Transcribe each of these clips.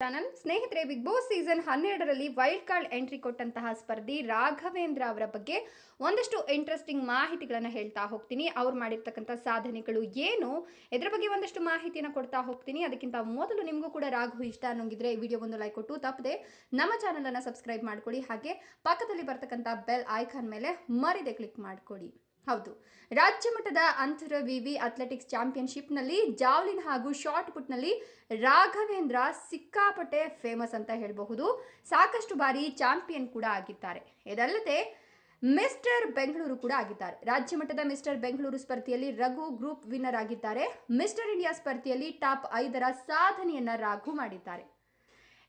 Channel. ಸ್ನೇಹಿತರೆ, Bigg Boss season ಹನ್ನೆರಡರಲ್ಲಿ wild card entry ಕೊಟ್ಟಂತಹ ಸ್ಪರ್ಧಿ ರಾಘವೇಂದ್ರ ಅವರ ಬಗ್ಗೆ ಒಂದಷ್ಟು ಇಂಟ್ರೆಸ್ಟಿಂಗ್ ಮಾಹಿತಿಗಳನ್ನು ಹೇಳ್ತಾ ಹೋಗ್ತೀನಿ. ಅವ್ರು ಮಾಡಿರ್ತಕ್ಕಂಥ ಸಾಧನೆಗಳು ಏನು ಇದ್ರ ಬಗ್ಗೆ ಒಂದಷ್ಟು ಮಾಹಿತಿಯನ್ನು ಕೊಡ್ತಾ ಹೋಗ್ತೀನಿ. ಅದಕ್ಕಿಂತ ಮೊದಲು ನಿಮಗೂ ಕೂಡ ರಾಘು ಇಷ್ಟ ಅನ್ನೋಂಗಿದ್ರೆ ಈ ವಿಡಿಯೋ ಒಂದು ಲೈಕ್ ಕೊಟ್ಟು, ತಪ್ಪದೆ ನಮ್ಮ ಚಾನಲನ್ನು ಸಬ್ಸ್ಕ್ರೈಬ್ ಮಾಡ್ಕೊಳ್ಳಿ. ಹಾಗೆ ಪಕ್ಕದಲ್ಲಿ ಬರ್ತಕ್ಕಂಥ ಬೆಲ್ ಐಕಾನ್ ಮೇಲೆ ಮರಿದೆ ಕ್ಲಿಕ್ ಮಾಡ್ಕೊಳ್ಳಿ. ಹೌದು. ರಾಜ್ಯ ಮಟ್ಟದ ಅಂತರ ವಿವಿ ಅಥ್ಲೆಟಿಕ್ಸ್ ಚಾಂಪಿಯನ್ಶಿಪ್ನಲ್ಲಿ ಜಾವ್ಲಿನ್ ಹಾಗೂ ಶಾರ್ಟ್ ಪುಟ್ನಲ್ಲಿ ರಾಘವೇಂದ್ರ ಸಿಕ್ಕಾಪಟ್ಟೆ ಫೇಮಸ್ ಅಂತ ಹೇಳಬಹುದು. ಸಾಕಷ್ಟು ಬಾರಿ ಚಾಂಪಿಯನ್ ಕೂಡ ಆಗಿದ್ದಾರೆ. ಇದಲ್ಲದೆ ಮಿಸ್ಟರ್ ಬೆಂಗಳೂರು ಕೂಡ ಆಗಿದ್ದಾರೆ. ರಾಜ್ಯ ಮಟ್ಟದ ಮಿಸ್ಟರ್ ಬೆಂಗಳೂರು ಸ್ಪರ್ಧೆಯಲ್ಲಿ ರಘು ಗ್ರೂಪ್ ವಿನ್ನರ್ ಆಗಿದ್ದಾರೆ. ಮಿಸ್ಟರ್ ಇಂಡಿಯಾ ಸ್ಪರ್ಧೆಯಲ್ಲಿ ಟಾಪ್ ಐದರ ಸಾಧನೆಯನ್ನ ರಾಘು ಮಾಡಿದ್ದಾರೆ.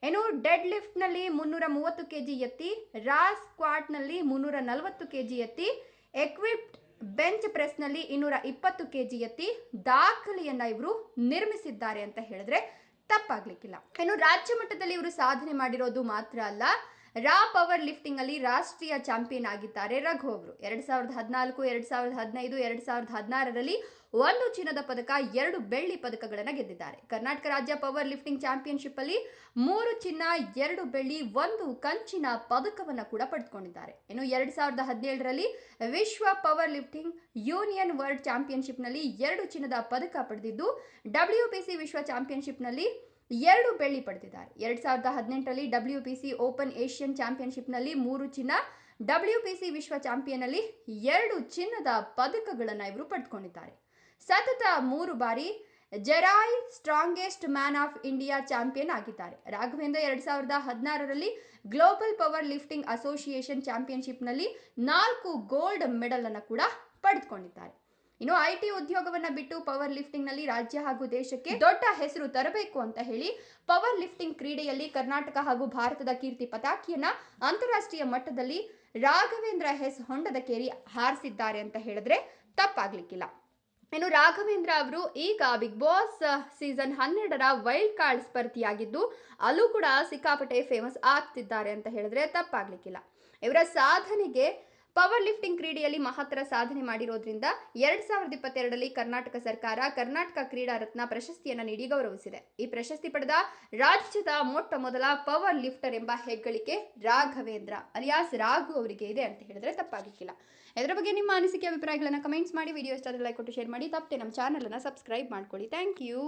ಇನ್ನು ಡೆಡ್ ಲಿಫ್ಟ್ನಲ್ಲಿ ಮುನ್ನೂರ ಮೂವತ್ತು ಕೆಜಿ ಎತ್ತಿ ರಾ ಸ್ಕ್ವಾಟ್ನಲ್ಲಿ ಮುನ್ನೂರ ನಲವತ್ತು ಕೆಜಿ ಎತ್ತಿ, ಎಕ್ವಿಪ್ಡ್ ಬೆಂಚ್ ಪ್ರೆಸ್ನಲ್ಲಿ ಇನ್ನೂರ ಇಪ್ಪತ್ತು ಕೆಜಿ ಎತ್ತಿ ದಾಖಲೆಯನ್ನು ಇವರು ನಿರ್ಮಿಸಿದ್ದಾರೆ ಅಂತ ಹೇಳಿದ್ರೆ ತಪ್ಪಾಗ್ಲಿಕ್ಕಿಲ್ಲ. ಇನ್ನು ರಾಜ್ಯ ಮಟ್ಟದಲ್ಲಿ ಇವರು ಸಾಧನೆ ಮಾಡಿರೋದು ಮಾತ್ರ ಅಲ್ಲ ರಾ ಪವರ್ ಲಿಫ್ಟಿಂಗ್ ಅಲ್ಲಿ ರಾಷ್ಟ್ರೀಯ ಚಾಂಪಿಯನ್ ಆಗಿದ್ದಾರೆ ರಘು ಅವರು. ಎರಡ್ ಸಾವಿರದ ಹದಿನಾಲ್ಕು, ಎರಡು ಸಾವಿರದ ಹದಿನೈದು, ಎರಡು ಸಾವಿರದ ಹದಿನಾರರಲ್ಲಿ ಒಂದು ಚಿನ್ನದ ಪದಕ, ಎರಡು ಬೆಳ್ಳಿ ಪದಕಗಳನ್ನು ಗೆದ್ದಿದ್ದಾರೆ. ಕರ್ನಾಟಕ ರಾಜ್ಯ ಪವರ್ ಲಿಫ್ಟಿಂಗ್ ಚಾಂಪಿಯನ್ಶಿಪ್ ಅಲ್ಲಿ ಮೂರು ಚಿನ್ನ, ಎರಡು ಬೆಳ್ಳಿ, ಒಂದು ಕಂಚಿನ ಪದಕವನ್ನು ಕೂಡ ಪಡೆದುಕೊಂಡಿದ್ದಾರೆ ಇನ್ನು ಎರಡು ಸಾವಿರದ ಹದಿನೇಳರಲ್ಲಿ ವಿಶ್ವ ಪವರ್ ಲಿಫ್ಟಿಂಗ್ ಯೂನಿಯನ್ ವರ್ಲ್ಡ್ ಚಾಂಪಿಯನ್ಶಿಪ್ನಲ್ಲಿ ಎರಡು ಚಿನ್ನದ ಪದಕ ಪಡೆದಿದ್ದು ಡಬ್ಲ್ಯೂ ವಿಶ್ವ ಚಾಂಪಿಯನ್ಶಿಪ್ನಲ್ಲಿ ಎರಡು ಬೆಳ್ಳಿ ಪಡೆದಿದ್ದಾರೆ. ಎರಡು ಸಾವಿರದ ಹದಿನೆಂಟರಲ್ಲಿ W P C open Asian ಚಾಂಪಿಯನ್ಶಿಪ್ನಲ್ಲಿ ಮೂರು ಚಿನ್ನ ಡಬ್ಲ್ಯೂ ಪಿ ಸಿ ವಿಶ್ವ ಚಾಂಪಿಯನ್ನಲ್ಲಿ ಎರಡು ಚಿನ್ನದ ಪದಕಗಳನ್ನು ಇವರು ಪಡೆದುಕೊಂಡಿದ್ದಾರೆ. ಸತತ ಮೂರು ಬಾರಿ Jerai strongest man of India champion ಆಗಿದ್ದಾರೆ. ರಾಘವೇಂದ್ರ ಎರಡು ಸಾವಿರದ ಹದಿನಾರರಲ್ಲಿ ಗ್ಲೋಬಲ್ ಪವರ್ ಲಿಫ್ಟಿಂಗ್ ಅಸೋಸಿಯೇಷನ್ ಚಾಂಪಿಯನ್ಶಿಪ್ನಲ್ಲಿ ನಾಲ್ಕು ಗೋಲ್ಡ್ ಮೆಡಲ್ ಅನ್ನು ಕೂಡ ಪಡೆದುಕೊಂಡಿದ್ದಾರೆ. ಇನ್ನು ಐ ಟಿ ಉದ್ಯೋಗವನ್ನ ಬಿಟ್ಟು ಪವರ್ ಲಿಫ್ಟಿಂಗ್ನಲ್ಲಿ ರಾಜ್ಯ ಹಾಗೂ ದೇಶಕ್ಕೆ ದೊಡ್ಡ ಹೆಸರು ತರಬೇಕು ಅಂತ ಹೇಳಿ ಪವರ್ ಲಿಫ್ಟಿಂಗ್ ಕ್ರೀಡೆಯಲ್ಲಿ ಕರ್ನಾಟಕ ಹಾಗೂ ಭಾರತದ ಕೀರ್ತಿ ಪತಾಕಿಯನ್ನ ಅಂತಾರಾಷ್ಟ್ರೀಯ ಮಟ್ಟದಲ್ಲಿ ರಾಘವೇಂದ್ರ ಹೆಸ್ ಹೊಂಡದಕೇರಿ ಹಾರಿಸಿದ್ದಾರೆ ಅಂತ ಹೇಳಿದ್ರೆ ತಪ್ಪಾಗ್ಲಿಕ್ಕಿಲ್ಲ. ಇನ್ನು ರಾಘವೇಂದ್ರ ಅವರು ಈಗ ಬಿಗ್ ಬಾಸ್ ಸೀಸನ್ ಹನ್ನೆರಡರ ವೈಲ್ಡ್ ಕಾರ್ಡ್ ಸ್ಪರ್ಧಿಯಾಗಿದ್ದು ಅಲ್ಲೂ ಕೂಡ ಸಿಕ್ಕಾಪಟ್ಟೆ ಫೇಮಸ್ ಆಗ್ತಿದ್ದಾರೆ ಅಂತ ಹೇಳಿದ್ರೆ ತಪ್ಪಾಗ್ಲಿಕ್ಕಿಲ್ಲ. ಇವರ ಸಾಧನೆಗೆ ಪವರ್ ಲಿಫ್ಟಿಂಗ್ ಕ್ರೀಡೆಯಲ್ಲಿ ಮಹತ್ತರ ಸಾಧನೆ ಮಾಡಿರೋದ್ರಿಂದ ಎರಡ್ ಸಾವಿರದ ಇಪ್ಪತ್ತೆರಡರಲ್ಲಿ ಕರ್ನಾಟಕ ಸರ್ಕಾರ ಕರ್ನಾಟಕ ಕ್ರೀಡಾ ರತ್ನ ಪ್ರಶಸ್ತಿಯನ್ನು ನೀಡಿ ಗೌರವಿಸಿದೆ. ಈ ಪ್ರಶಸ್ತಿ ಪಡೆದ ರಾಜ್ಯದ ಮೊಟ್ಟ ಮೊದಲ ಪವರ್ ಲಿಫ್ಟರ್ ಎಂಬ ಹೆಗ್ಗಳಿಕೆ ರಾಘವೇಂದ್ರ, ಅಲಿಯಾಸ್ ರಾಘು ಅವರಿಗೆ ಇದೆ ಅಂತ ಹೇಳಿದ್ರೆ ತಪ್ಪಾಗಿಕ್ಕಿಲ್ಲ. ಇದರ ಬಗ್ಗೆ ನಿಮ್ಮ ಅನಿಸಿಕೆ, ಅಭಿಪ್ರಾಯಗಳನ್ನು ಕಮೆಂಟ್ಸ್ ಮಾಡಿ ವಿಡಿಯೋ ಇಷ್ಟ ಲೈಕ್ ಕೊಟ್ಟು ಶೇರ್ ಮಾಡಿ, ತಪ್ಪದೆ ನಮ್ಮ ಚಾನಲನ್ನು ಸಬ್ಸ್ಕ್ರೈಬ್ ಮಾಡ್ಕೊಳ್ಳಿ. Thank you